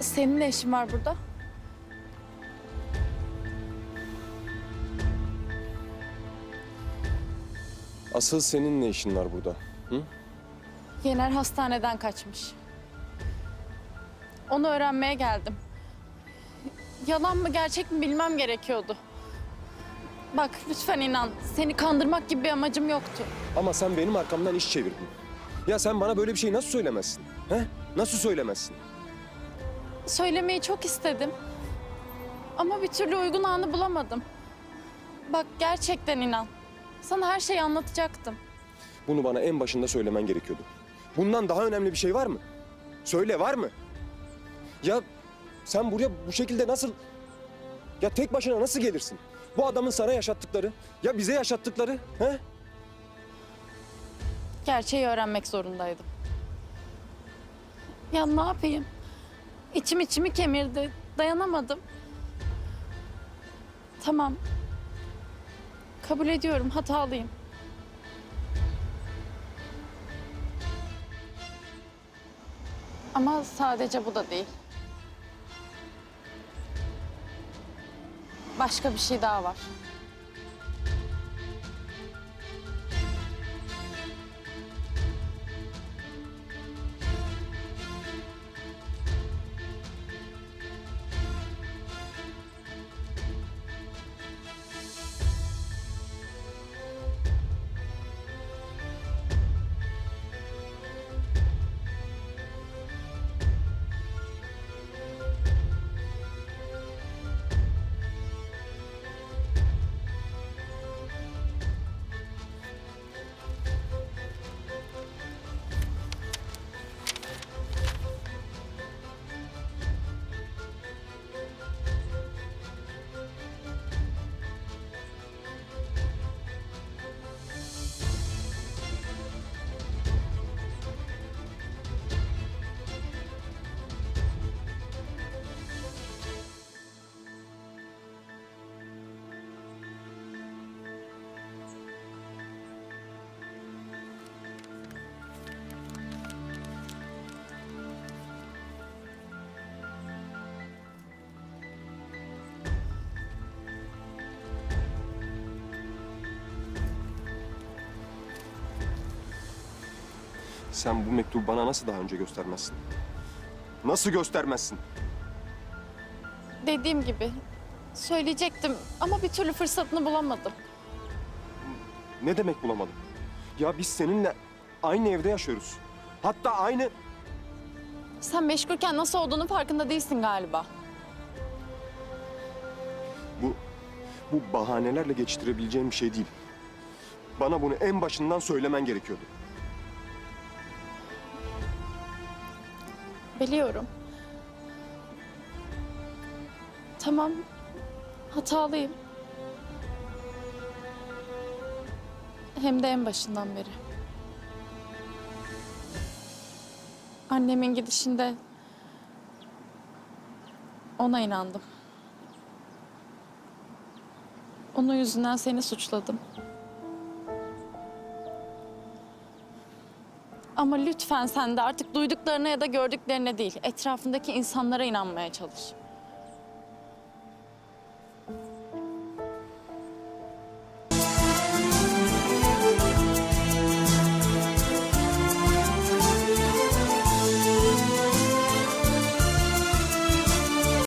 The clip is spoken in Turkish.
Senin ne işin var burada? Asıl senin ne işin var burada? Hı? Yener hastaneden kaçmış. Onu öğrenmeye geldim. Yalan mı gerçek mi bilmem gerekiyordu. Bak lütfen inan. Seni kandırmak gibi bir amacım yoktu. Ama sen benim arkamdan iş çevirdin. Ya sen bana böyle bir şey nasıl söylemezsin? He? Nasıl söylemezsin? Söylemeyi çok istedim. Ama bir türlü uygun anı bulamadım. Bak gerçekten inan. Sana her şeyi anlatacaktım. Bunu bana en başında söylemen gerekiyordu. Bundan daha önemli bir şey var mı? Söyle var mı? Ya sen buraya bu şekilde nasıl... Ya tek başına nasıl gelirsin? Bu adamın sana yaşattıkları, ya bize yaşattıkları, he? Gerçeği öğrenmek zorundaydım. Ya ne yapayım? İçim içimi kemirdi. Dayanamadım. Tamam. Kabul ediyorum. Hatalıyım. Ama sadece bu da değil. Başka bir şey daha var. Sen bu mektubu bana nasıl daha önce göstermezsin? Nasıl göstermezsin? Dediğim gibi söyleyecektim ama bir türlü fırsatını bulamadım. Ne demek bulamadım? Ya biz seninle aynı evde yaşıyoruz. Hatta aynı... Sen meşgulken nasıl olduğunu farkında değilsin galiba. Bu, bu bahanelerle geçiştirebileceğim bir şey değil. Bana bunu en başından söylemen gerekiyordu. Biliyorum. Tamam. Hatalıyım. Hem de en başından beri. Annemin gidişinde ona inandım. Onun yüzünden seni suçladım. Ama lütfen sen de artık duyduklarına ya da gördüklerine değil, etrafındaki insanlara inanmaya çalış.